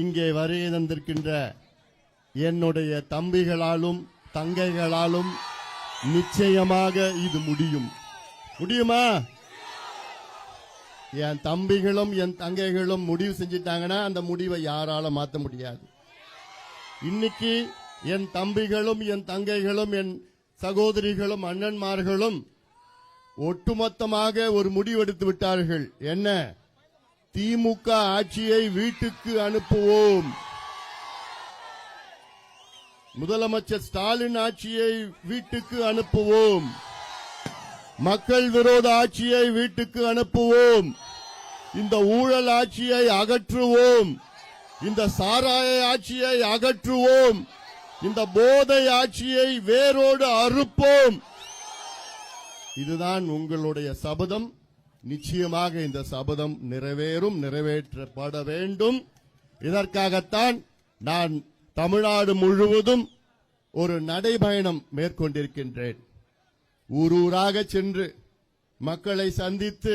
இங்கே வருகை தந்திருக்கின்ற என்னுடைய தம்பிகளாலும் தங்கைகளாலும் நிச்சயமாக இது முடியும். முடியுமா? என் தம்பிகளும் என் தங்கைகளும் முடிவு செஞ்சிட்டாங்கன்னா அந்த முடிவை யாரால மாற்ற முடியாது. இன்னைக்கு என் தம்பிகளும் என் தங்கைகளும் என் சகோதரிகளும் அண்ணன்மார்களும் ஒட்டுமொத்தமாக ஒரு முடிவெடுத்து விட்டார்கள். என்ன? திமுக ஆட்சியை வீட்டுக்கு அனுப்புவோம். முதலமைச்சர் ஸ்டாலின் ஆட்சியை வீட்டுக்கு அனுப்புவோம். மக்கள் விரோத ஆட்சியை வீட்டுக்கு அனுப்புவோம். இந்த ஊழல் ஆட்சியை அகற்றுவோம். இந்த சாராய ஆட்சியை அகற்றுவோம். இந்த போதை ஆட்சியை வேரோடு அறுப்போம். இதுதான் உங்களுடைய சபதம். நிச்சயமாக இந்த சபதம் நிறைவேறும் நிறைவேற்றப்பட வேண்டும். இதற்காகத்தான் நான் தமிழ்நாடு முழுவதும் ஒரு நடைபயணம் மேற்கொண்டிருக்கின்றேன். ஊர் ஊராக சென்று மக்களை சந்தித்து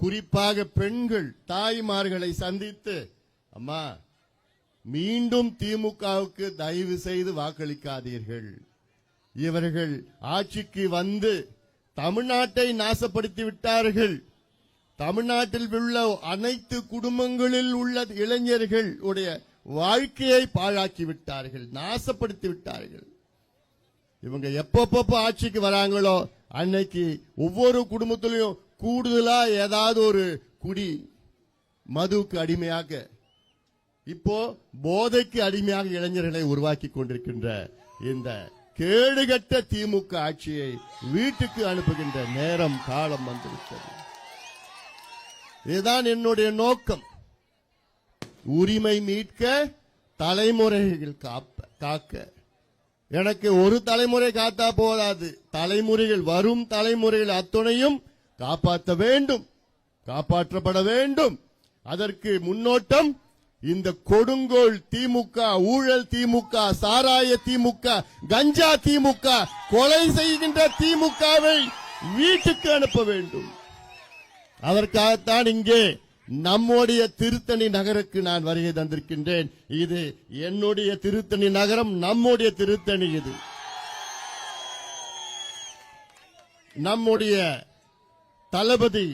குறிப்பாக பெண்கள் தாய்மார்களை சந்தித்து அம்மா மீண்டும் திமுகவுக்கு தயவு செய்து வாக்களிக்காதீர்கள். இவர்கள் ஆட்சிக்கு வந்து தமிழ்நாட்டை நாசப்படுத்தி விட்டார்கள் தமிழ்நாட்டில் உள்ள அனைத்து குடும்பங்களில் உள்ள இளைஞர்கள் உடைய வாழ்க்கையை பாழாக்கி விட்டார்கள் நாசப்படுத்தி விட்டார்கள் இவங்க எப்பப்ப ஆட்சிக்கு வராங்களோ அன்னைக்கு ஒவ்வொரு குடும்பத்திலையும் கூடுதலா ஏதாவது ஒரு குடி மதுவுக்கு அடிமையாக இப்போ போதைக்கு அடிமையாக இளைஞர்களை உருவாக்கி கொண்டிருக்கின்ற இந்த கேடுகட்ட திமுக ஆட்சியை வீட்டுக்கு அனுப்புகின்ற நேரம் காலம் வந்துவிட்டது. இதுதான் என்னுடைய நோக்கம். உரிமை மீட்க தலைமுறைகள் காப்ப காக்க. எனக்கு ஒரு தலைமுறை காத்தா போதாது. தலைமுறைகள் வரும் தலைமுறைகள் அத்துணையும் காப்பாற்ற வேண்டும். காப்பாற்றப்பட வேண்டும். அதற்கு முன்னோட்டம் இந்த கொடுங்கோல் திமுக ஊழல் திமுக சாராய திமுக கஞ்சா திமுக கொலை செய்கின்ற திமுகவை வீட்டுக்கு அனுப்ப வேண்டும். அதற்காகத்தான் இங்கே நம்முடைய திருத்தணி நகருக்கு நான் வருகை தந்திருக்கின்றேன். இது என்னுடைய திருத்தணி நகரம் நம்முடைய திருத்தணி இது. நம்முடைய தளபதி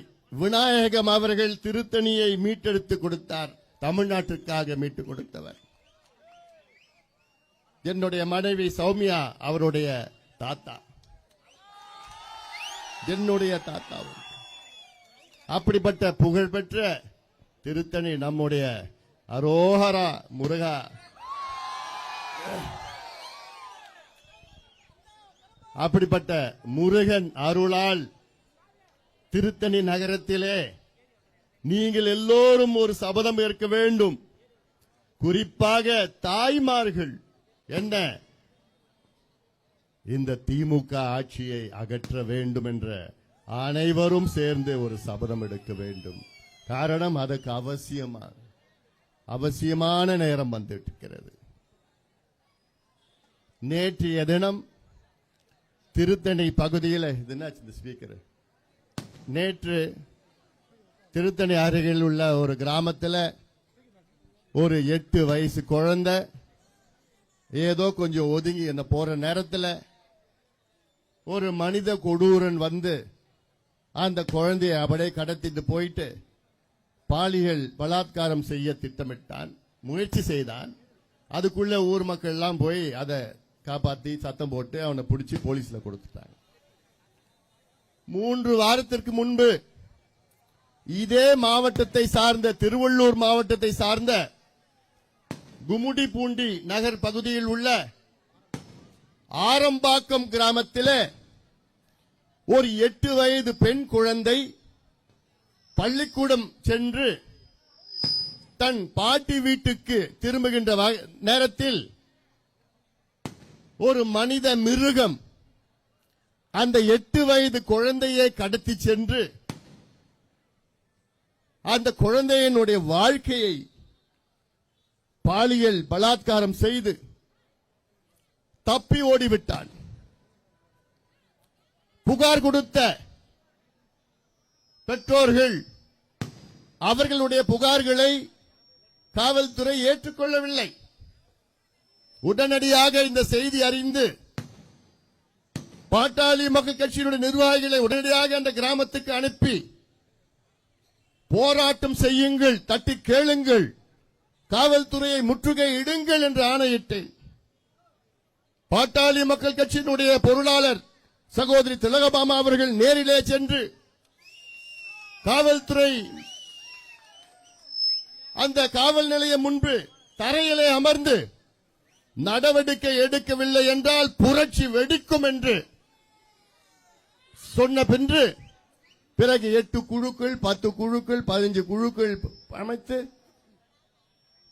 விநாயகம் அவர்கள் திருத்தணியை மீட்டெடுத்து கொடுத்தார். தமிழ்நாட்டிற்காக மீட்டுக் கொடுத்தவர். என்னுடைய மனைவி சௌமியா அவருடைய தாத்தா. என்னுடைய தாத்தாவும். அப்படிப்பட்ட புகழ்பெற்ற திருத்தணி நம்முடைய அரோஹரா முருகா. அப்படிப்பட்ட முருகன் அருளால் திருத்தணி நகரத்திலே நீங்கள் எல்லோரும் ஒரு சபதம் ஏற்க வேண்டும். குறிப்பாக தாய்மார்கள். என்ன? இந்த திமுக ஆட்சியை அகற்ற வேண்டும் என்ற அனைவரும் சேர்ந்து ஒரு சபதம் எடுக்க வேண்டும். காரணம் அதுக்கு அவசியமா அவசியமான நேரம் வந்துட்டிருக்கிறது நேற்றைய தினம் திருத்தணி பகுதியில் இது என்னாச்சு இந்த ஸ்பீக்கர் நேற்று திருத்தணி அருகில் உள்ள ஒரு கிராமத்தில் ஒரு எட்டு வயசு குழந்தை ஏதோ கொஞ்சம் ஒதுங்கி என்ன போற நேரத்தில் ஒரு மனித கொடூரன் வந்து அந்த குழந்தையை அப்படியே கடத்திட்டு போயிட்டு பாலியல் பலாத்காரம் செய்ய திட்டமிட்டான் முயற்சி செய்தான். அதுக்குள்ள ஊர் மக்கள் எல்லாம் போய் அதை காப்பாத்தி சத்தம் போட்டு அவனை பிடிச்சி போலீஸ்ல கொடுத்துட்டாங்க. மூன்று வாரத்திற்கு முன்பு இதே மாவட்டத்தை சார்ந்த திருவள்ளூர் மாவட்டத்தை சார்ந்த குமுடி பூண்டி நகர் பகுதியில் உள்ள ஆரம்பாக்கம் கிராமத்தில் ஒரு எட்டு வயது பெண் குழந்தை பள்ளிக்கூடம் சென்று தன் பாட்டி வீட்டுக்கு திரும்புகின்ற வ- நேரத்தில் ஒரு மனித மிருகம் அந்த எட்டு வயது குழந்தையை கடத்தி சென்று அந்த குழந்தையினுடைய வாழ்க்கையை பாலியல் பலாத்காரம் செய்து தப்பி ஓடிவிட்டான். புகார் கொடுத்த பெற்றோர்கள் அவர்களுடைய புகார்களை காவல்துறை ஏற்றுக்கொள்ளவில்லை. உடனடியாக இந்த செய்தி அறிந்து பாட்டாளி மக்கள் கட்சியினுடைய நிர்வாகிகளை உடனடியாக அந்த கிராமத்துக்கு அனுப்பி போராட்டம் செய்யுங்கள் தட்டி கேளுங்கள். காவல்துறையை முற்றுகை இடுங்கள் என்று ஆணையிட்டேன். பாட்டாளி மக்கள் கட்சியினுடைய பொருளாளர் சகோதரி திலகபாமா அவர்கள் நேரிலே சென்று காவல்துறை அந்த காவல் நிலையம் முன்பு தரையிலே அமர்ந்து நடவடிக்கை எடுக்கவில்லை என்றால் புரட்சி வெடிக்கும் என்று சொன்ன பின்று பிறகு எட்டு குழுக்கள் பத்து குழுக்கள் பதினஞ்சு குழுக்கள் அமைத்து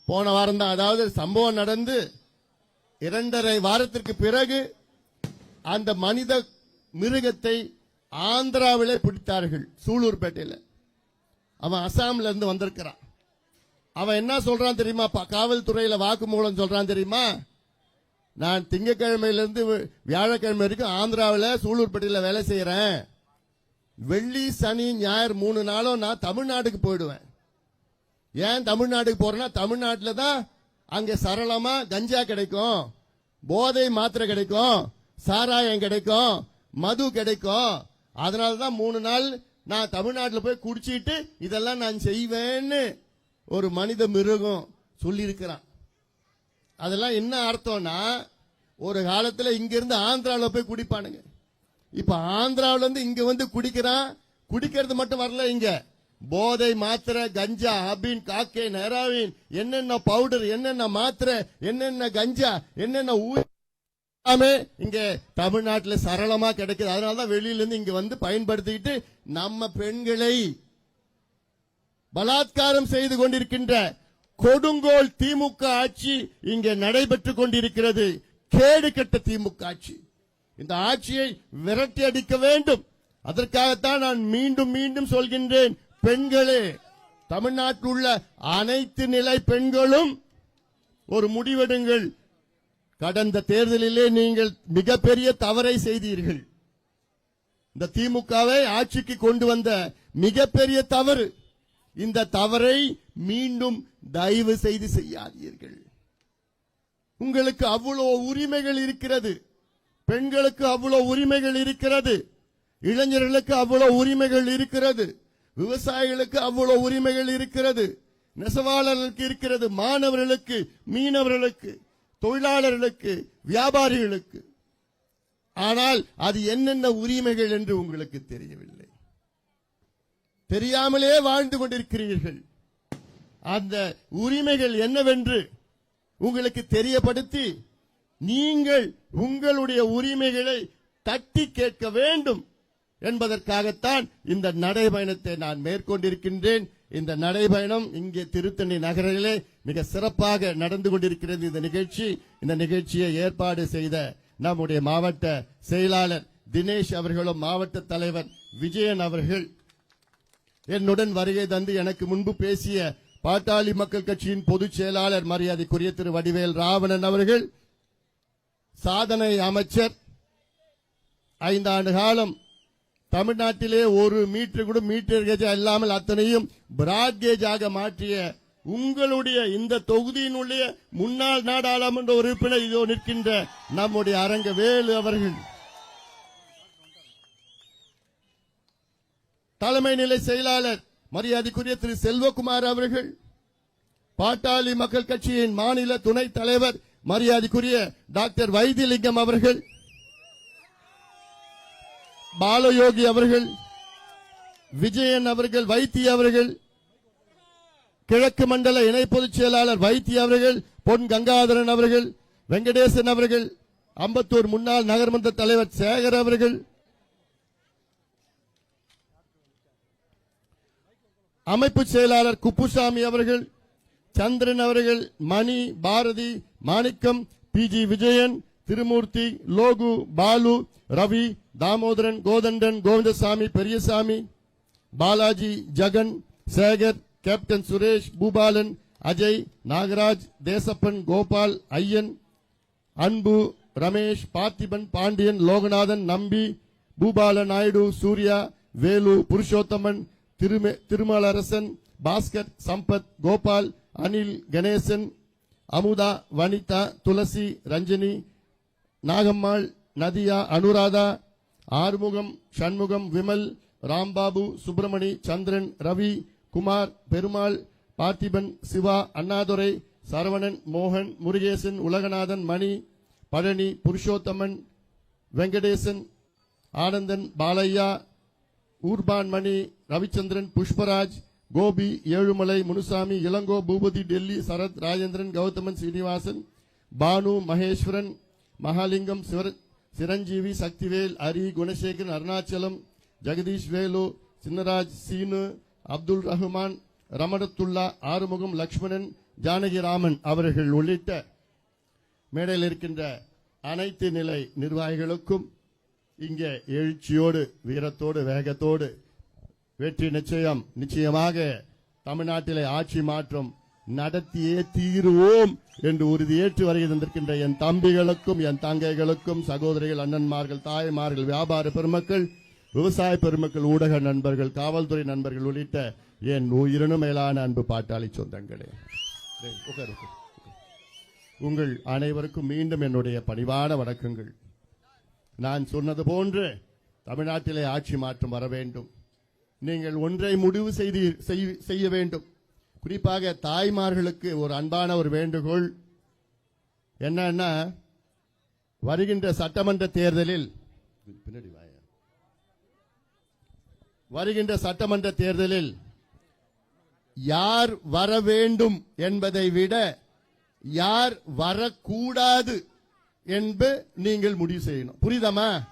போன வாரம் தான் அதாவது சம்பவம் நடந்து இரண்டரை வாரத்திற்கு பிறகு அந்த மனித மிருகத்தை ஆந்திராவிலே பிடித்தார்கள் சூலூர்பேட்டையில். அவன் அசாம்ல இருந்து வந்திருக்கிறான். அவன் என்ன சொல்றான் தெரியுமா? காவல்துறையில வாக்குமூலம் சொல்றான் தெரியுமா? நான் திங்கக்கிழமையிலிருந்து வியாழக்கிழமை வரைக்கும் ஆந்திராவில் சூலூர்பேட்டையில் வேலை செய்யறேன். வெள்ளி சனி ஞாயிறு மூணு நாளும் நான் தமிழ்நாட்டுக்கு போயிடுவேன். ஏன் தமிழ்நாட்டுக்கு போறேன்னா தமிழ்நாட்டில் தான் அங்கே சரளமாக கஞ்சா கிடைக்கும் போதை மாத்திரை கிடைக்கும் சாராயம் கிடைக்கும் மது கிடைக்கும். அதனால தான் மூணு நாள் நான் தமிழ்நாட்டில் போய் குடிச்சிட்டு இதெல்லாம் நான் செய்வேன்னு ஒரு மனித மிருகம் சொல்லியிருக்கிறான். அதெல்லாம் என்ன அர்த்தம்னா ஒரு காலத்தில் இங்கிருந்து ஆந்திராவில் போய் குடிப்பானுங்க. இப்ப ஆந்திராவில இருந்து இங்க வந்து குடிக்கிறான். குடிக்கிறது மட்டும் வரல இங்க. போதை மாத்திரை கஞ்சா அபின் காக்கே நெராவின் என்னென்ன பவுடர் என்னென்ன மாத்திரை என்னென்ன கஞ்சா என்னென்ன எல்லாமே இங்க தமிழ்நாட்டுல சரளமா கிடைக்குது. அதனாலதான் வெளியில இருந்து இங்க வந்து பயன்படுத்திக்கிட்டு நம்ம பெண்களை பலாத்காரம் செய்து கொண்டிருக்கின்ற கொடுங்கோல் திமுக ஆட்சி இங்கே நடைபெற்று கொண்டிருக்கிறது. கேடு கட்ட திமுக ஆட்சி. இந்த ஆட்சியை விரட்டி அடிக்க வேண்டும். அதற்காகத்தான் நான் மீண்டும் மீண்டும் சொல்கின்றேன் பெண்களே தமிழ்நாட்டில் உள்ள அனைத்து நிலை பெண்களும் ஒரு முடிவெடுங்கள். கடந்த தேர்தலிலே நீங்கள் மிகப்பெரிய தவறை செய்தீர்கள். இந்த திமுகவை ஆட்சிக்கு கொண்டு வந்த மிகப்பெரிய தவறு. இந்த தவறை மீண்டும் தயவு செய்து செய்யாதீர்கள். உங்களுக்கு அவ்வளோ உரிமைகள் இருக்கிறது. பெண்களுக்கு அவ்வளவு உரிமைகள் இருக்கிறது. இளைஞர்களுக்கு அவ்வளவு உரிமைகள் இருக்கிறது. விவசாயிகளுக்கு அவ்வளவு உரிமைகள் இருக்கிறது. நெசவாளர்களுக்கு இருக்கிறது மாணவர்களுக்கு மீனவர்களுக்கு தொழிலாளர்களுக்கு வியாபாரிகளுக்கு. ஆனால் அது என்னென்ன உரிமைகள் என்று உங்களுக்கு தெரியவில்லை. தெரியாமலே வாழ்ந்து கொண்டிருக்கிறீர்கள். அந்த உரிமைகள் என்னவென்று உங்களுக்கு தெரியப்படுத்தி நீங்கள் உங்களுடைய உரிமைகளை தட்டி கேட்க வேண்டும் என்பதற்காகத்தான் இந்த நடைபயணத்தை நான் மேற்கொண்டிருக்கின்றேன். இந்த நடைபயணம் இங்கே திருத்தணி நகரிலே மிக சிறப்பாக நடந்து கொண்டிருக்கிறது. இந்த நிகழ்ச்சி இந்த நிகழ்ச்சியை ஏற்பாடு செய்த நம்முடைய மாவட்ட செயலாளர் தினேஷ் அவர்களும் மாவட்ட தலைவர் விஜயன் அவர்கள் என்னுடன் வருகை தந்து எனக்கு முன்பு பேசிய பாட்டாளி மக்கள் கட்சியின் பொதுச் செயலாளர் மரியாதைக்குரிய திரு வடிவேல் ராவணன் அவர்கள் சாதனை அமைச்சர். ஐந்தாண்டு காலம் தமிழ்நாட்டிலே ஒரு மீட்டர் கூட மீட்டர் கேஜா இல்லாமல் அத்தனையும் பிராட் கேஜாக மாற்றிய உங்களுடைய இந்த தொகுதியினுடைய முன்னாள் நாடாளுமன்ற உறுப்பினர் இதோ நிற்கின்ற நம்முடைய அரங்க வேலு அவர்கள். தலைமை நிலை செயலாளர் மரியாதைக்குரிய திரு செல்வகுமார் அவர்கள் பாட்டாளி மக்கள் கட்சியின் மாநில துணைத் தலைவர் மரியாதைக்குரிய டாக்டர் வைத்தியலிங்கம் அவர்கள் பாலயோகி அவர்கள் விஜயன் அவர்கள் வைத்திய அவர்கள் கிழக்கு மண்டல இணை பொதுச் செயலாளர் வைத்திய அவர்கள் பொன் கங்காதரன் அவர்கள் வெங்கடேசன் அவர்கள் அம்பத்தூர் முன்னாள் நகர்மன்ற தலைவர் சேகர் அவர்கள் அமைப்பு செயலாளர் குப்புசாமி அவர்கள் சந்திரன் அவர்கள் Mani Bharathi Manickam P G Vijayan Thirumoorthy Logu Balu Ravi Damodaran Kothandan Govindasamy Periyasamy Balaji Jagan Sekar captain Suresh Boopalan Ajay Nagaraj Desappan Gopal Iyan Anbu Ramesh Parthiban Pandian Loganathan நம்பி பூபால நாயுடு சூர்யா வேலு புருஷோத்தமன் திருமலரசன் பாஸ்கர் சம்பத் கோபால் அனில் கணேசன் அமுதா வனிதா துளசி ரஞ்சினி நாகம்மாள் நதியா அனுராதா ஆறுமுகம் சண்முகம் விமல் ராம்பாபு சுப்பிரமணி சந்திரன் ரவி குமார் பெருமாள் பார்த்திபன் சிவா அண்ணாதுரை சரவணன் மோகன் முருகேசன் உலகநாதன் மணி பழனி புருஷோத்தமன் வெங்கடேசன் ஆனந்தன் பாலையா ஊர்பான் மணி ரவிச்சந்திரன் புஷ்பராஜ் கோபி ஏழுமலை முனுசாமி இளங்கோ பூபதி டெல்லி சரத் ராஜேந்திரன் கௌதமன் சீனிவாசன் பானு மகேஸ்வரன் மகாலிங்கம் சிரஞ்சீவி சக்திவேல் ஹரி குணசேகரன் அருணாச்சலம் ஜெகதீஷ் வேலு சின்னராஜ் சீனு அப்துல் ரஹ்மான் ரமணத்துல்லா ஆறுமுகம் லக்ஷ்மணன் ஜானகிராமன் அவர்கள் உள்ளிட்ட மேடையில் இருக்கின்ற அனைத்து நிலை நிர்வாகிகளுக்கும் இங்கே எழுச்சியோடு வீரத்தோடு வேகத்தோடு வெற்றி நிச்சயம். நிச்சயமாக தமிழ்நாட்டிலே ஆட்சி மாற்றம் நடத்தியே தீருவோம் என்று உறுதியேற்று வருகின்றிருக்கின்ற என் தம்பிகளுக்கும் என் தங்கைகளுக்கும் சகோதரிகள் அண்ணன்மார்கள் தாய்மார்கள் வியாபார பெருமக்கள் விவசாய பெருமக்கள் ஊடக நண்பர்கள் காவல்துறை நண்பர்கள் உள்ளிட்ட என் உயிரினும் மேலான அன்பு பாட்டாளி சொந்தங்களே. உங்கள் அனைவருக்கும் மீண்டும் என்னுடைய பணிவான வணக்கங்கள். நான் சொன்னது போன்று தமிழ்நாட்டிலே ஆட்சி மாற்றம் வர வேண்டும். நீங்கள் ஒன்றை முடிவு செய்து செய்- செய்ய வேண்டும். குறிப்பாக தாய்மார்களுக்கு ஒரு அன்பான ஒரு வேண்டுகோள். என்னன்னா வருகின்ற சட்டமன்ற தேர்தலில் பின்னாடி வருகின்ற சட்டமன்ற தேர்தலில் யார் வர வேண்டும் என்பதை விட யார் வரக்கூடாது என்பது நீங்கள் முடிவு செய்யணும். புரியுதாமா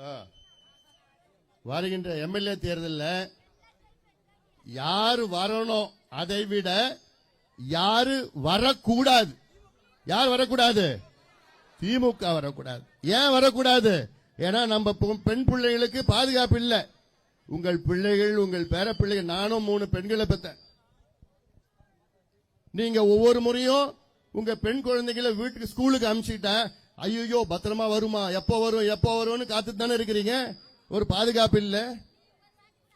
ஆ. வருகின்ற எம்எல்ஏ தேர்தலில் யார் வரணும் அதை விட யாரு வரக்கூடாது. யார் வரக்கூடாது? திமுக வரக்கூடாது. ஏன் வரக்கூடாது? ஏன்னா நம்ம பெண் பிள்ளைகளுக்கு பாதுகாப்பு இல்லை. உங்கள் பிள்ளைகள் உங்கள் பேர பிள்ளைகள் நானும் மூணு பெண்களை பெற்றேன் நீங்க ஒவ்வொரு முறையும் உங்க பெண் குழந்தைகளை வீட்டுக்கு ஸ்கூலுக்கு அனுப்பிச்சுட்டேன் ஐயோ பத்திரமா வருமா? எப்போ வரும் எப்போ வரும்னு காத்துட்டு தானே இருக்கிறீங்க? ஒரு பாதுகாப்பு இல்ல.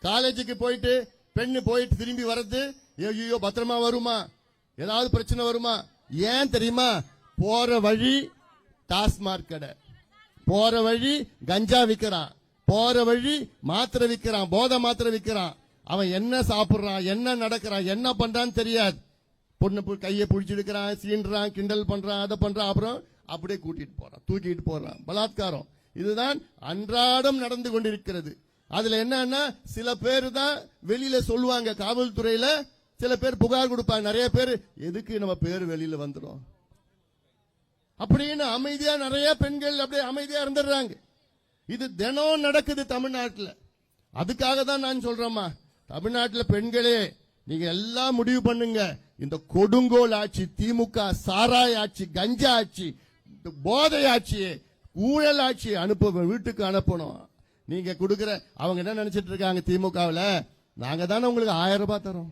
காலேஜுக்கு போயிட்டு பெண்ணு போயிட்டு திரும்பி வர்றது ஐயோ பத்திரமா வருமா? ஏதாவது பிரச்சனை வருமா? ஏன் தெரியுமா? போற வழி டாஸ்மார்க் கடை. போற வழி கஞ்சா விற்கிறான் போற வழி மாத்திரை விற்கிறான் போதை மாத்திரை விற்கிறான் அவன் என்ன சாப்பிடுறான் என்ன நடக்கிறான் என்ன பண்றான்னு தெரியாது. பொண்ணு கையை பிடிச்சிருக்கிறான் சீண்டுறான் கிண்டல் பண்றான் அதை பண்றான். அப்புறம் அப்படியே கூட்டிட்டு போறான் தூக்கிட்டு போறான். பலாத்காரம். இதுதான் அன்றாடம் நடந்து கொண்டிருக்கிறது. அதுல என்னன்னா சில பேர் தான் வெளியில சொல்லுவாங்க காவல்துறையில சில பேர் புகார் கொடுப்பாங்க. நிறைய பேர் எதுக்கு நம்ம பேர் வெளியில வந்துடும் அப்படின்னு அமைதியா நிறைய பெண்கள் அப்படியே அமைதியா இருந்துடுறாங்க. இது தினம் நடக்குது தமிழ்நாட்டில். அதுக்காக தான் நான் சொல்றேம்மா. தமிழ்நாட்டில் பெண்களே நீங்க எல்லாம் முடிவு பண்ணுங்க. இந்த கொடுங்கோல் ஆட்சி திமுக சாராய் ஆட்சி கஞ்சா ஆட்சி இந்த போதை ஆட்சியே ஊழல் ஆட்சி அனுப்ப வீட்டுக்கு அனுப்பணும். நீங்க கொடுக்குற அவங்க என்ன நினைச்சிட்டு இருக்காங்க திமுகவில்? நாங்க தானே உங்களுக்கு ஆயிரம் ரூபாய் தரோம்.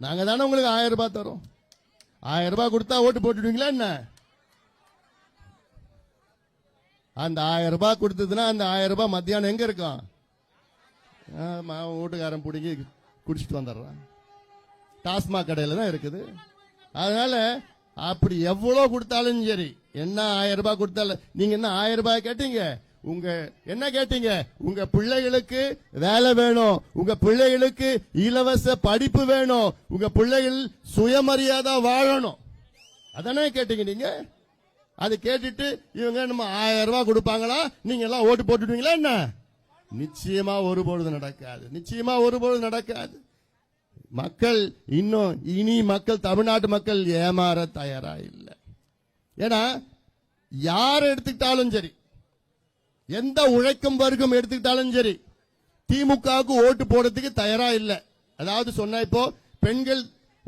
நாங்க தானே உங்களுக்கு ஆயிரம் ரூபாய் தரோம். ஆயிரம் ரூபாய் கொடுத்தா ஓட்டு போட்டுடுவீங்களா என்ன? அந்த ஆயிரம் ரூபாய் கொடுத்ததுன்னா அந்த ஆயிரம் ரூபாய் மத்தியானம் எங்க இருக்கும்? ஆமா, ஓட்டுக்காரன் வீட்டுக்காரன் பிடிங்கி குடிச்சிட்டு வந்துடுறான். டாஸ்மாக் கடையில தான் இருக்குது. அதனால அப்படி எவ்வளோ கொடுத்தாலும் சரி என்ன ஆயிரம் ரூபாய் கொடுத்தாலும் நீங்க என்ன ஆயிரம் ரூபாய் கேட்டீங்க? உங்க என்ன கேட்டீங்க? உங்க பிள்ளைகளுக்கு வேலை வேணும். உங்க பிள்ளைகளுக்கு இலவச படிப்பு வேணும். உங்க பிள்ளைகள் சுயமரியாதை வாழணும். அதானே கேட்டீங்க நீங்க? அது கேட்டுட்டு இவங்க நம்ம ஆயிரம் ரூபாய் கொடுப்பாங்களா? நீங்க எல்லாம் ஓட்டு போட்டுடுவீங்களா என்ன? நிச்சயமா ஒருபொழுது நடக்காது. நிச்சயமா ஒருபொழுது நடக்காது. மக்கள் இன்னும் இனி மக்கள் தமிழ்நாட்டு மக்கள் ஏமாற தயாரா இல்லை. ஏன்னா யார் எடுத்துக்கிட்டாலும் சரி எந்த உழைக்கும் வர்க்கம் எடுத்துக்கிட்டாலும் சரி திமுகவுக்கு ஓட்டு போடுறதுக்கு தயாரா இல்லை. அதாவது சொன்னா இப்போ பெண்கள்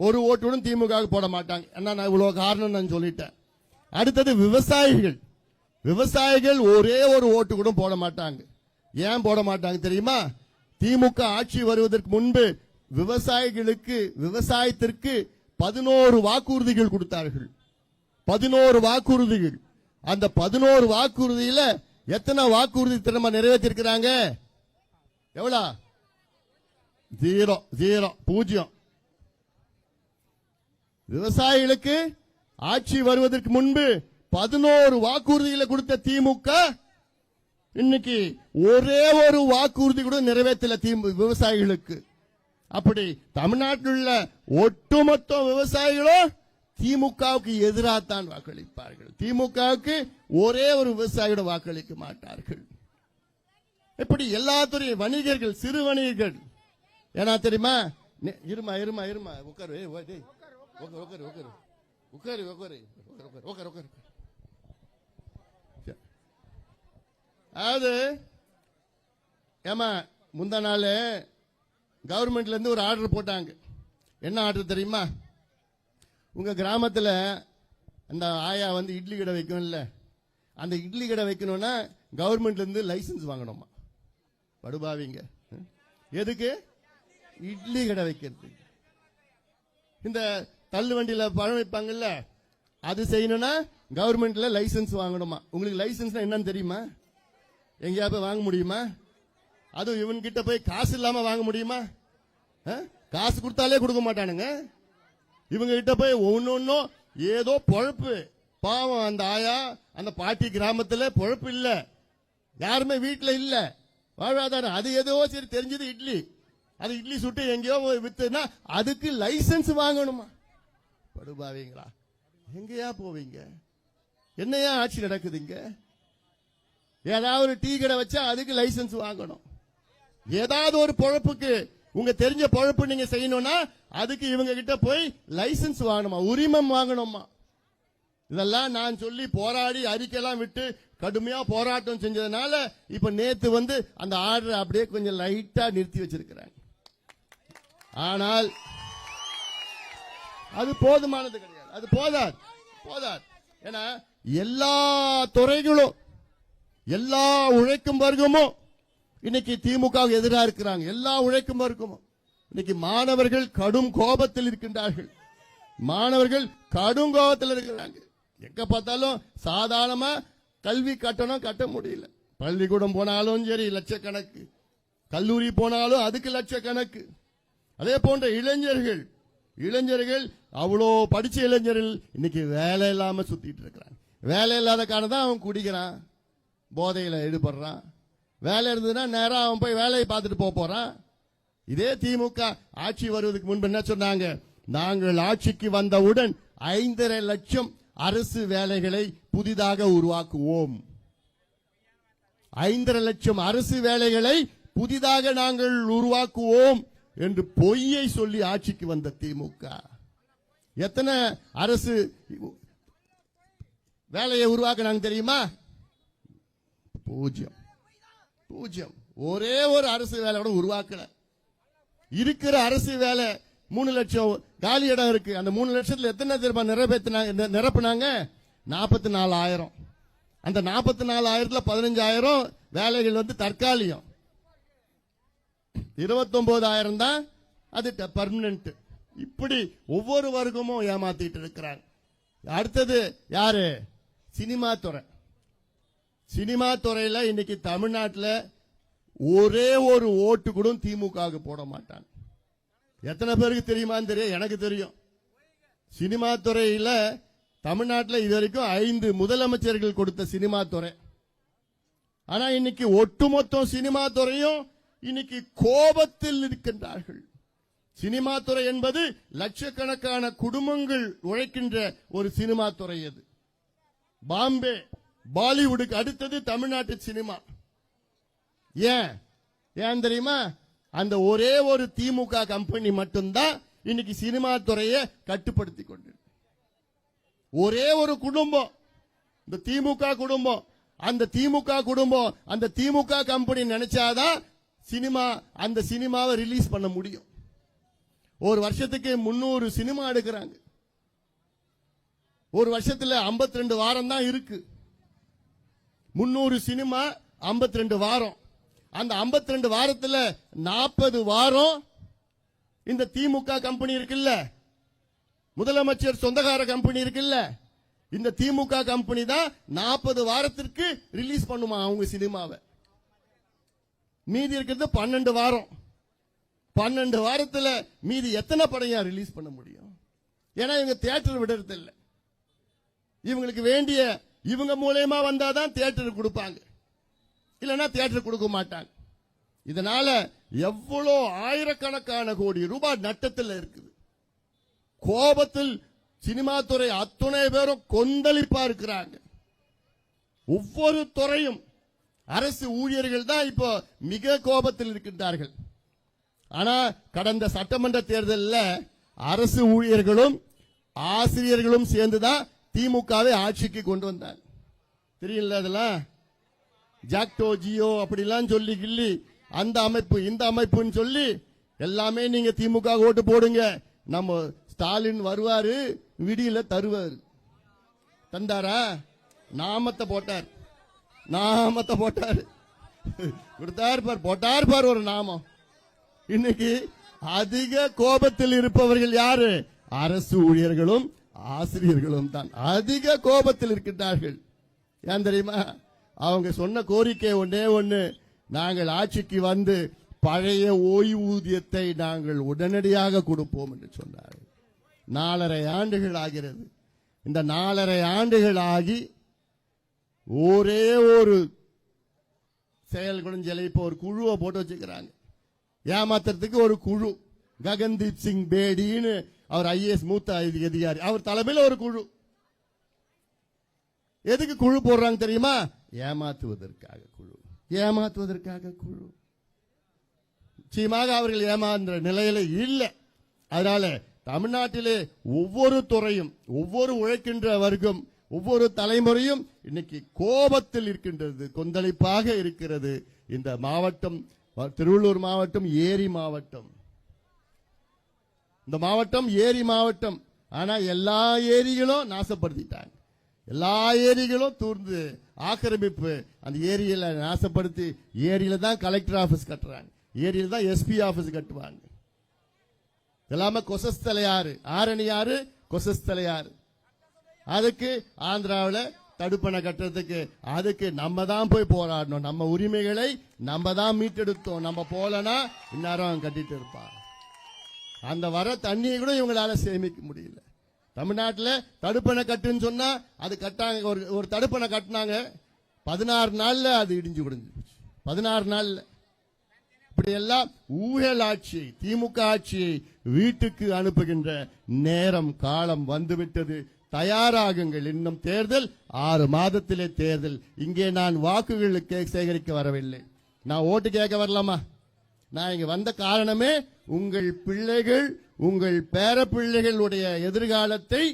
ஒரு ஓட்டுடன் திமுக போட மாட்டாங்க. ஏன்னா நான் இவ்வளவு காரணம் நான் சொல்லிட்டேன். அடுத்தது விவசாயிகள். விவசாயிகள் ஒரே ஒரு ஓட்டு கூட போட மாட்டாங்க. ஏன் போட மாட்டாங்க தெரியுமா? திமுக ஆட்சி வருவதற்கு முன்பு விவசாயிகளுக்கு விவசாயத்திற்கு பதினோரு வாக்குறுதிகள் கொடுத்தார்கள். பதினோரு வாக்குறுதிகள். அந்த பதினோரு வாக்குறுதியில எத்தனை வாக்குறுதி திறமை நிறைவேற்றிருக்கிறாங்க? எவ்வளோ? ஜீரோ ஜீரோ பூஜ்ஜியம். விவசாயிகளுக்கு ஆட்சி வருவதற்கு முன்பு பதினோரு வாக்குறுதிகளை கொடுத்த திமுக இன்னைக்கு ஒரே ஒரு வாக்குறுதி கூட நிறைவேற்றல திமுக விவசாயிகளுக்கு. அப்படி தமிழ்நாட்டில் உள்ள ஒட்டுமொத்த விவசாயிகளும் திமுகவுக்கு எதிராக தான் வாக்களிப்பார்கள். திமுகவுக்கு ஒரே ஒரு விவசாயியோட வாக்களிக்க மாட்டார்கள். இப்படி எல்லா துறை வணிகர்கள் சிறு வணிகர்கள். ஏன்னா தெரியுமா? இருமா இருமா இருமா. உட்காரு. ஏய், ஓ, டேய். உட்காரு உட்காரு. உட்காரு உட்காரு. உட்காரு உட்காரு. உட்காரு சரி. அதாவது ஏமா முந்தா நாள் கவர்மெண்ட்லேருந்து ஒரு ஆர்டர் போட்டாங்க. என்ன ஆர்டர் தெரியுமா? உங்க கிராமத்துல அந்த ஆயா வந்து இட்லி கடை வைக்கும்ல அந்த இட்லி கடை வைக்கணும்னா கவர்மெண்ட்ல இருந்து லைசென்ஸ் வாங்கணுமா? படுபாவிங்க. எதுக்கு? இட்லி கடை வைக்கிறது. இந்த தள்ளு வண்டியில பழம் வைப்பாங்கல்ல அது செய்யணும்னா கவர்மெண்ட்ல லைசென்ஸ் வாங்கணுமா? உங்களுக்கு லைசென்ஸ்னா என்னன்னு தெரியுமா? எங்கேயா போய் வாங்க முடியுமா? அதுவும் இவன்கிட்ட போய் காசு இல்லாம வாங்க முடியுமா? ஆ? காசு கொடுத்தாலே கொடுக்க மாட்டானுங்க. இவங்க கிட்ட போய் ஒன்னொன்னும் ஏதோ பொழப்பு. பாவம் அந்த ஆயா அந்த பாட்டி கிராமத்துல பொழப்பு இல்ல. யாருமே வீட்டுல இல்ல. வாழ்வாதாரம். அது ஏதோ சரி தெரிஞ்சது இட்லி. அது இட்லி சுட்டு எங்கேயோ வித்துனா அதுக்கு லைசன்ஸ் வாங்கணுமா? படுபாவீங்களா எங்கேயா போவீங்க? என்னையா ஆட்சி நடக்குதுங்க ஏதாவது ஒரு டீ கடை வச்சா அதுக்கு லைசென்ஸ் வாங்கணும். ஏதாவது ஒரு பொழப்புக்கு உங்க தெரிஞ்ச பொழப்பு நீங்க செய்யணும்னா அதுக்கு இவங்க கிட்ட போய் லைசென்ஸ் வாங்கணுமா உரிமம் வாங்கணுமா இதெல்லாம் நான் சொல்லி போராடி அறிக்கையெல்லாம் விட்டு கடுமையா போராட்டம் செஞ்சதுனால இப்ப நேத்து வந்து அந்த ஆர்டர் அப்படியே கொஞ்சம் லைட்டா நிறுத்தி வச்சிருக்கிறாங்க. ஆனால் அது போதுமானது கிடையாது. அது போதாது போதாது. ஏன்னா எல்லா துறைகளும் எல்லா உழைக்கும் வர்க்கமும் இன்னைக்கு திமுக எதிராக இருக்கிறாங்க. எல்லா உழைக்கும் இருக்கும் இன்னைக்கு மாணவர்கள் கடும் கோபத்தில் இருக்கின்றார்கள். மாணவர்கள் கடும் கோபத்தில் இருக்கிறாங்க. எங்க பார்த்தாலும் சாதாரணமா கல்வி கட்டணம் கட்ட முடியல. பள்ளிக்கூடம் போனாலும் சரி லட்சக்கணக்கு. கல்லூரி போனாலும் அதுக்கு லட்சக்கணக்கு. அதே போன்ற இளைஞர்கள் இளைஞர்கள் அவ்வளோ படிச்ச இளைஞர்கள் இன்னைக்கு வேலை இல்லாம சுத்திட்டு இருக்கிறாங்க. வேலை இல்லாத காரணம் தான் அவன் குடிக்கிறான் போதையில ஈடுபடுறான். வேலை இருந்ததுன்னா நேரம் அவன் போய் வேலையை பார்த்துட்டு போக போறான். இதே திமுக ஆட்சி வருவதற்கு முன்பு என்ன சொன்னாங்க? நாங்கள் ஆட்சிக்கு வந்தவுடன் ஐந்தரை லட்சம் அரசு வேலைகளை புதிதாக உருவாக்குவோம். ஐந்தரை லட்சம் அரசு வேலைகளை புதிதாக நாங்கள் உருவாக்குவோம் என்று பொய்யை சொல்லி ஆட்சிக்கு வந்த திமுக. எத்தனை அரசு வேலையை உருவாக்குனாங்க தெரியுமா? பூஜ்ஜியம். பூஜ்யம். ஒரே ஒரு அரசு வேலை கூட உருவாக்கல. இருக்கிற அரசு வேலை மூணு லட்சம் காலி இடம் இருக்கு. அந்த மூணு லட்சத்துல எத்தனை திரும்ப நிறைவேற்றினாங்க நிரப்புனாங்க? நாற்பத்தி நாலாயிரம் அந்த நாற்பத்தி நாலாயிரத்துல பதினஞ்சாயிரம் வேலைகள் வந்து தற்காலிகம். இருபத்தொன்பதாயிரம் தான் அது பர்மனன்ட் இப்படி ஒவ்வொரு வர்க்கமும் ஏமாத்திட்டு இருக்கிறாங்க. அடுத்தது யாரு? சினிமா துறை. சினிமா துறையில இன்னைக்கு தமிழ்நாட்டில் ஒரே ஒரு ஓட்டு கூட திமுகவுக்கு போட மாட்டாங்க. எத்தனை பேருக்கு தெரியுமான்னு தெரியும்? எனக்கு தெரியும். சினிமா துறையில தமிழ்நாட்டில் இது வரைக்கும் ஐந்து முதலமைச்சர்கள் கொடுத்த சினிமா துறை. ஆனா இன்னைக்கு ஒட்டுமொத்த சினிமா துறையும் இன்னைக்கு கோபத்தில் இருக்கின்றார்கள். சினிமா துறை என்பது லட்சக்கணக்கான குடும்பங்கள் உழைக்கின்ற ஒரு சினிமா துறை அது. பாம்பே பாலிவுட்டுக்கு அடுத்தது தமிழ்நாட்டு சினிமா. ஏன்? ஏன் தெரியுமா? அந்த ஒரே ஒரு திமுக கம்பெனி மட்டும்தான் இன்னைக்கு சினிமா துறையை கட்டுப்படுத்தி கொண்டு ஒரே ஒரு குடும்பம். இந்த திமுக குடும்பம். அந்த திமுக குடும்பம் அந்த திமுக கம்பெனி நினைச்சாதான் சினிமா அந்த சினிமாவை ரிலீஸ் பண்ண முடியும். ஒரு வருஷத்துக்கு முன்னூறு சினிமா எடுக்கிறாங்க. ஒரு வருஷத்துல 52 ரெண்டு வாரம் தான் இருக்கு. முன்னூறு சினிமா 52 ரெண்டு வாரம். அந்த 52 ரெண்டு வாரத்தில் நாற்பது வாரம் இந்த திமுக கம்பெனி இருக்குல்ல? முதலமைச்சர் சொந்தக்கார கம்பெனி இருக்குல்ல? இந்த திமுக கம்பெனி தான் நாற்பது வாரத்திற்கு ரிலீஸ் பண்ணுமா அவங்க சினிமாவை? மீதி இருக்கிறது பன்னெண்டு வாரம். பன்னெண்டு வாரத்தில் மீதி எத்தனை படையா ரிலீஸ் பண்ண முடியும்? ஏன்னா இவங்க தியேட்டர் விடுறது இல்லை இவங்களுக்கு வேண்டிய இவங்க மூலயமா வந்தாதான் தியேட்டருக்கு கொடுப்பாங்க. இல்லைன்னா தியேட்டர் கொடுக்க மாட்டாங்க. இதனால எவ்வளோ ஆயிரக்கணக்கான கோடி ரூபாய் நட்டத்தில் இருக்குது. கோபத்தில் சினிமா துறை அத்துணை பேரும் கொந்தளிப்பா இருக்கிறாங்க. ஒவ்வொரு துறையும் அரசு ஊழியர்கள் தான் இப்போ மிக கோபத்தில் இருக்கின்றார்கள். ஆனா கடந்த சட்டமன்ற தேர்தலில் அரசு ஊழியர்களும் ஆசிரியர்களும் சேர்ந்துதான் திமுகவை ஆட்சிக்கு கொண்டு வந்தாங்க தெரியல அதெல்லாம்? ஜாக்டோ ஜியோ அப்படிலாம் சொல்லி கிள்ளி அந்த அமைப்பு இந்த அமைப்புன்னு சொல்லி எல்லாமே நீங்க திமுக ஓட்டு போடுங்க. நம்ம ஸ்டாலின் வருவாரு விடியில தருவாரு. தந்தாரா? நாமத்தை போட்டார். நாமத்தை போட்டார். கொடுத்தார் பார் போட்டார் பார் ஒரு நாமம். இன்னைக்கு அதிக கோபத்தில் இருப்பவர்கள் யாரு? அரசு ஊழியர்களும் ஆசிரியர்களும் தான் அதிக கோபத்தில் இருக்கின்றார்கள். ஏன் தெரியுமா? அவங்க சொன்ன கோரிக்கை ஒன்னே ஒண்ணு நாங்கள் ஆட்சிக்கு வந்து பழைய ஓய்வூதியத்தை நாங்கள் உடனடியாக கொடுப்போம் என்று சொன்னார்கள் நாலரை ஆண்டுகள் ஆகிறது. இந்த நாலரை ஆண்டுகள் ஆகி ஒரே ஒரு செயல் குணஞ்சலை இப்போ ஒரு குழுவை போட்டு வச்சுக்கிறாங்க. ஏமாத்துறதுக்கு ஒரு குழு. ககன்தீப் சிங் பேடின்னு அவர் ஐஏஎஸ் மூத்த அதிகாரி. அவர் தலைமையில் ஒரு குழு. எதுக்கு குழு போடுறாங்க தெரியுமா? ஏமாத்துவதற்காக குழு. ஏமாத்துவதற்காக குழு. நிச்சயமாக அவர்கள் ஏமாந்த நிலையில இல்லை. அதனால தமிழ்நாட்டிலே ஒவ்வொரு துறையும் ஒவ்வொரு உழைக்கின்ற வர்க்கம் ஒவ்வொரு தலைமுறையும் இன்னைக்கு கோபத்தில் இருக்கின்றது கொந்தளிப்பாக இருக்கிறது. இந்த மாவட்டம் திருவள்ளூர் மாவட்டம் ஏரி மாவட்டம். இந்த மாவட்டம் ஏரி மாவட்டம். ஆனா எல்லா ஏரிகளும் நாசப்படுத்திட்டாங்க. எல்லா ஏரிகளும் தூர்ந்து ஆக்கிரமிப்பு அந்த ஏரியில நாசப்படுத்தி ஏரியில தான் கலெக்டர் ஆபீஸ் கட்டுறாங்க. ஏரியில தான் எஸ்பி ஆபீஸ் கட்டுவாங்க. எல்லாமே கொசஸ்தலையாறு ஆரணி யாரு கொசஸ்தலையாறு அதுக்கு ஆந்திராவில் தடுப்பணை கட்டுறதுக்கு அதுக்கு நம்ம தான் போய் போராடணும். நம்ம உரிமைகளை நம்ம தான் மீட்டெடுத்தோம். நம்ம போலனா இந்நேரம் கட்டிட்டு இருப்பான் அந்த வர தண்ணியை கூட இவங்களால சேமிக்க முடியல. தமிழ்நாட்டில் தடுப்பணை கட்டுன்னு சொன்னா அது கட்டாங்க ஒரு ஒரு தடுப்பணை கட்டினாங்க பதினாறு நாள்ல அது இடிஞ்சு விடுஞ்சு போச்சு பதினாறு நாள்ல. இப்படியெல்லாம் ஊழல் ஆட்சியை திமுக ஆட்சியை வீட்டுக்கு அனுப்புகின்ற நேரம் காலம் வந்துவிட்டது. தயாராகுங்கள் இன்னும் தேர்தல் ஆறு மாதத்திலே தேர்தல். இங்கே நான் வாக்குகளுக்கு சேகரிக்க வரவில்லை. நான் ஓட்டு கேட்க வரலாமா? நான் இங்க வந்த காரணமே உங்கள் பிள்ளைகள் உங்கள் பேர பிள்ளைகளுடைய எதிர்காலத்தை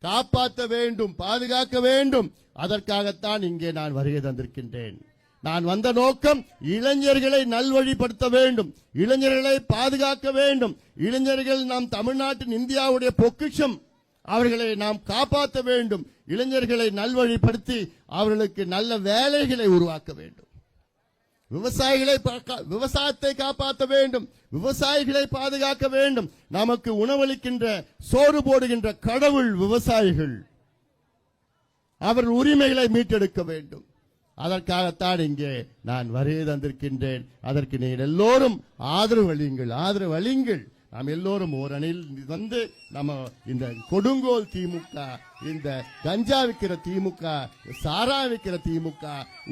காப்பாற்ற வேண்டும் பாதுகாக்க வேண்டும். அதற்காகத்தான் இங்கே நான் வருகை தந்திருக்கின்றேன். நான் வந்த நோக்கம் இளைஞர்களை நல்வழிப்படுத்த வேண்டும் இளைஞர்களை பாதுகாக்க வேண்டும். இளைஞர்கள் நாம் தமிழ்நாட்டின் இந்தியாவுடைய பொக்கிஷம். அவர்களை நாம் காப்பாற்ற வேண்டும். இளைஞர்களை நல்வழிப்படுத்தி அவர்களுக்கு நல்ல வேலைகளை உருவாக்க வேண்டும். விவசாயிகளை விவசாயத்தை காப்பாற்ற வேண்டும் விவசாயிகளை பாதுகாக்க வேண்டும். நமக்கு உணவளிக்கின்ற சோறு போடுகின்ற கடவுள் விவசாயிகள். அவர் உரிமைகளை மீட்டெடுக்க வேண்டும். அதற்காகத்தான் இங்கே நான் வருகை தந்திருக்கின்றேன். அதற்கு நீங்கள் எல்லோரும் ஆதரவு அளியுங்கள் ஆதரவு அளியுங்கள். நாம் எல்லோரும் ஓரணியில் வந்து நம்ம இந்த கொடுங்கோல் திமுக இந்த கஞ்சா விற்கிற திமுக சாரா விற்கிற திமுக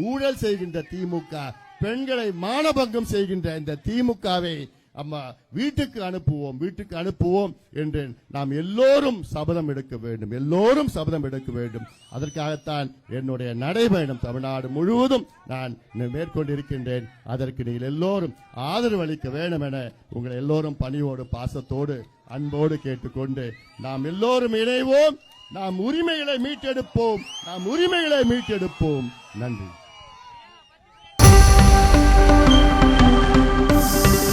ஊழல் செய்கின்ற திமுக பெண்களை மானபங்கம் செய்கின்ற இந்த திமுகவை அம்மா வீட்டுக்கு அனுப்புவோம் வீட்டுக்கு அனுப்புவோம் என்று நாம் எல்லோரும் சபதம் எடுக்க வேண்டும். எல்லோரும் சபதம் எடுக்க வேண்டும். அதற்காகத்தான் என்னுடைய நடைபயணம் தமிழ்நாடு முழுவதும் நான் மேற்கொண்டிருக்கின்றேன். அதற்கு நீங்கள் எல்லோரும் ஆதரவு அளிக்க வேண்டும் என உங்களை எல்லோரும் பணியோடு பாசத்தோடு அன்போடு கேட்டுக்கொண்டு நாம் எல்லோரும் இணைவோம். நாம் உரிமைகளை மீட்டெடுப்போம். நாம் உரிமைகளை மீட்டெடுப்போம். நன்றி. Thank you.